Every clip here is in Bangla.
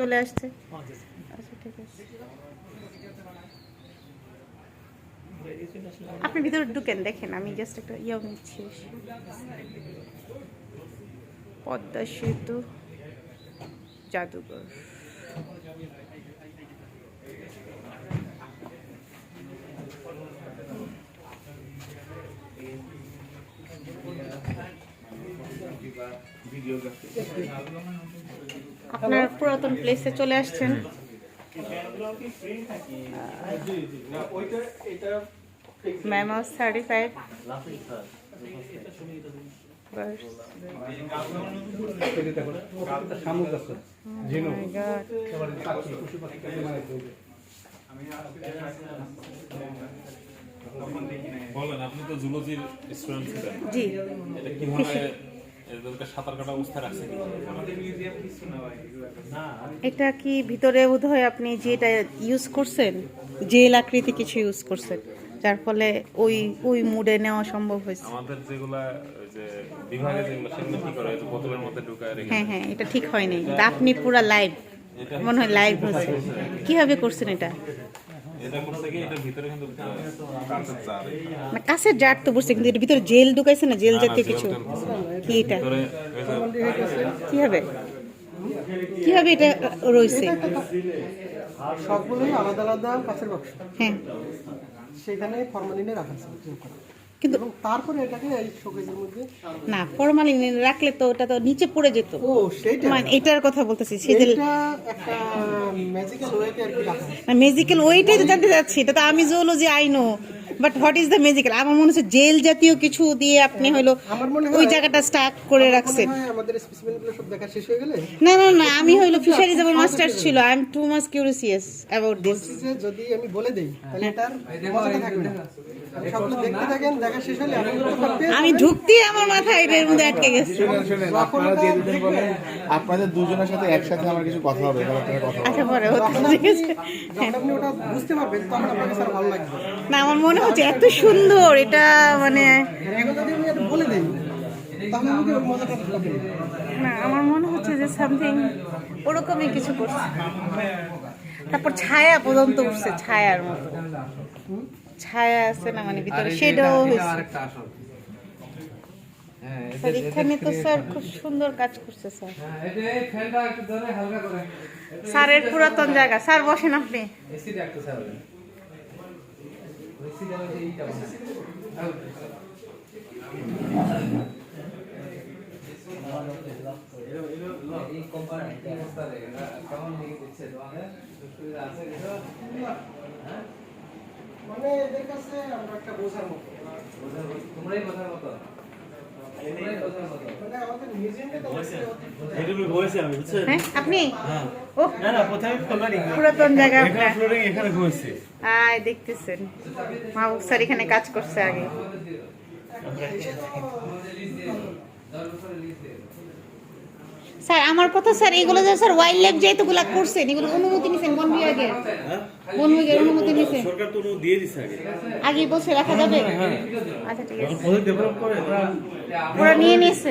চলে আসছে। আচ্ছা ঠিক আছে। আপনি ভিতরে ঢুকেন, দেখেন, আমি জাস্ট একটা ইয়েও নিচ্ছি। পদ্মা সেতু, জাদুঘর। আপনার পুরাতন প্লেসে চলে আসছেন। ম্যামস থার্টি ফাইভ বলেন আপনি তো জুলজির স্টুডেন্ট ছিলেন। জি। এটা কীভাবে এটা কি ভিতরে বোধহয় আপনি যেটা ইউজ করছেন? জেল আকৃতি কিছু ইউজ করছেন যার ফলে ওই ওই মুডে নেওয়া সম্ভব হয়েছে। আমাদের যেগুলা যে বিভাগে যেগুলো সেগুলো কি করে? যে বোতলের মধ্যে ঢুকায় রেখে হ্যাঁ হ্যাঁ এটা ঠিক হয়নি আপনি পুরা লাইভ মনে হয় লাইভ হচ্ছে কীভাবে করছেন এটা? না কাছের জার তো বুঝছে কিন্তু এর ভিতরে জেল ঢুকাইছে না? জেল জাতীয় কিছু? কি এটা? কি হবে? কীভাবে কীভাবে এটা রয়েছে? সবগুলোই আলাদা আলাদা কাছের বাক্স হ্যাঁ। সেখানে ফরমালিনে রাখা আছে। কিন্তু তারপরে এটাকে এই শোকেজের মধ্যে না ফরমালিন রাখলে তো ওটা তো নিচে পড়ে যেত। ও সেইটা। মানে এটার কথা বলতেছি সেদিন এটা একটা ম্যাজিক্যাল ওয়েতে আর কি রাখা ম্যাজিক্যাল ওইটাই তো জানতে চাচ্ছি এটা তো আমি zoology I know but what is the magical আমার মনে হচ্ছে জেল জাতীয় কিছু দিয়ে আপনি হলো হয়- ওই জায়গাটা স্টাক করে রাখছেন। আমাদের স্পেসিমেনগুলো সব দেখা শেষ হয়ে গেলে না না না আমি হইল ফিশারিজ আমার মাস্টার্স ছিল I am too much curious about this যদি আমি বলে দেই তাহলে এটার মজাটা থাকবে না। আপনি সবগুলো দেখতে থাকেন দেখা শেষ হলে আপনি কোথাও পেয়ে আমি ঢুকতে আমার মাথায় এর মধ্যে আটকে গেছে। শুনেন শুনেন আপনারা যে দুজন বলেন আপনাদের দুজনের সাথে একসাথে আমার কিছু কথা হবে আপনারা কথা আচ্ছা পরে আপনি ওটা বুঝতে পারবেন তখন আপনাকে স্যার ভালো লাগবে। না আমার মনে হচ্ছে এত সুন্দর এটা মানে বলে দেই না আমার মনে হচ্ছে যে সামথিং ওরকমই কিছু করছে। তারপর ছায়া পর্যন্ত উঠছে ছায়ার মতো। ছায়া আছে না মানে ভিতরে সেটাও হয়েছে। স্যার এখানে তো স্যার খুব সুন্দর কাজ করছে স্যার। স্যারের পুরাতন জায়গা। স্যার বসেন আপনি। মানে এদের কাছে আমরা একটা বোঝার মতো মানে আমাদের মিউজিয়ামে তো এটুকু ঘুরেছি আমি বুঝছেন হ্যাঁ আপনি ও না না প্রথমে ফ্লোরিং পুরাতন জায়গা দেখতেছেন মাহবুব স্যার এখানে কাজ করছে আগে স্যার আমার কথা স্যার এগুলো যে স্যার ওয়াইল্ড লাইফ যেহেতুগুলা করছেন এগুলো অনুমতি নিছেন বন বিভাগের বন বিভাগের অনুমতি নিছেন? সরকার তো অনুমতি দিয়ে দিছে আগে। আগে বসে রাখা যাবে? আচ্ছা ঠিক আছে। ডেভেলপ করে ওরা নিয়ে নিয়েছে।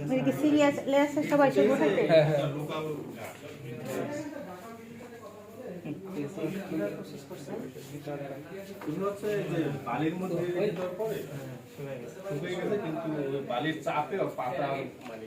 মানে কি সিরিয়াস লেস সবাই সব থাকে হ্যাঁ হ্যাঁ বালির মধ্যে কিন্তু বালির চাপে পাতা মানে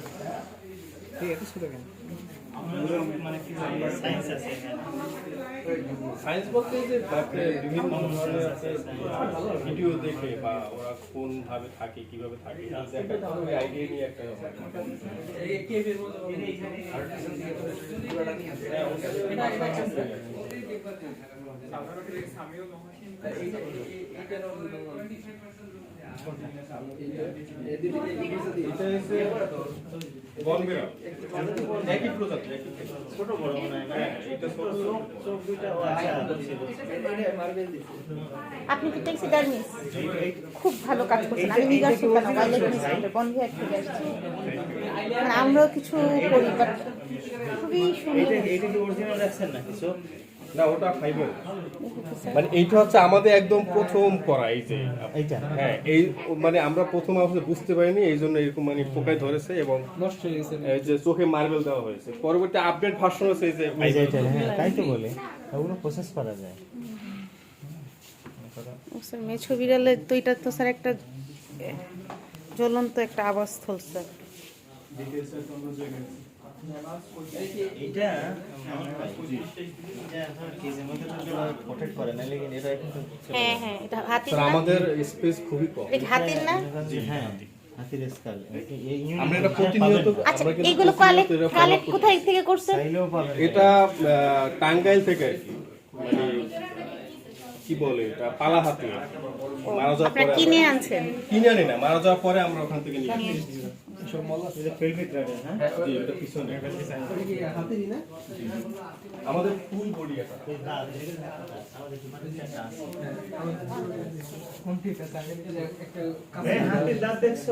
ঠিক আছে কেন মানে সায়েন্স আছে সায়েন্স বলতে যে তাতে বিভিন্ন ধরনের আছে ভিডিও দেখে বা ওরা কোন ভাবে থাকে কীভাবে থাকে ওই আইডিয়া নিয়ে একটা এটা আপনি কি ট্যাক্সিডার্মিস খুব ভালো কাজ করছেন। আমি নিজের ইনস্টিটিউটের থেকে আসছি। মানে আমরাও কিছু করি খুবই সুন্দর। না ওটা ফাইবার মানে এইটা হচ্ছে আমাদের একদম প্রথম করা এই যে। এইটা? হ্যাঁ এই মানে আমরা প্রথম আসলে বুঝতে পারিনি এই জন্য এরকম মানে পোকায় ধরেছে এবং নষ্ট হয়ে গেছে। এই যে চোখে মার্বেল দেওয়া হয়েছে। পরবর্তী আপডেট ভার্সন হচ্ছে এই যে হ্যাঁ তাই তো বলে। ওগুলো প্রসেস করা যায়। ও স্যার মেছো বিড়ালে তো এটা তো স্যার একটা জ্বলন্ত একটা আবাসস্থল স্যার। এটা আমি পাই। এটা এখন কেজের মধ্যে তো প্রোটেক্ট করে না লেকিন এটা কিন্তু হ্যাঁ হ্যাঁ এটা হাতির না আমাদের স্পেস খুবই কম এটা হাতির না হ্যাঁ হাতির স্কাল আমরা এটা প্রতিনিয়ত আচ্ছা এইগুলো কালেক্ট কালেক্ট কোথায় থেকে করছেন? এটা টাঙ্গাইল থেকে আর কি। মানে কি বলে এটা? পালা হাতি মারা যাওয়ার পরে কিনে আনছেন? কিনে আনি না মারা যাওয়ার পরে আমরা ওখান থেকে নিয়ে আমাদের ফুল বডি এটা। একটা হাতির দাঁত দেখছ।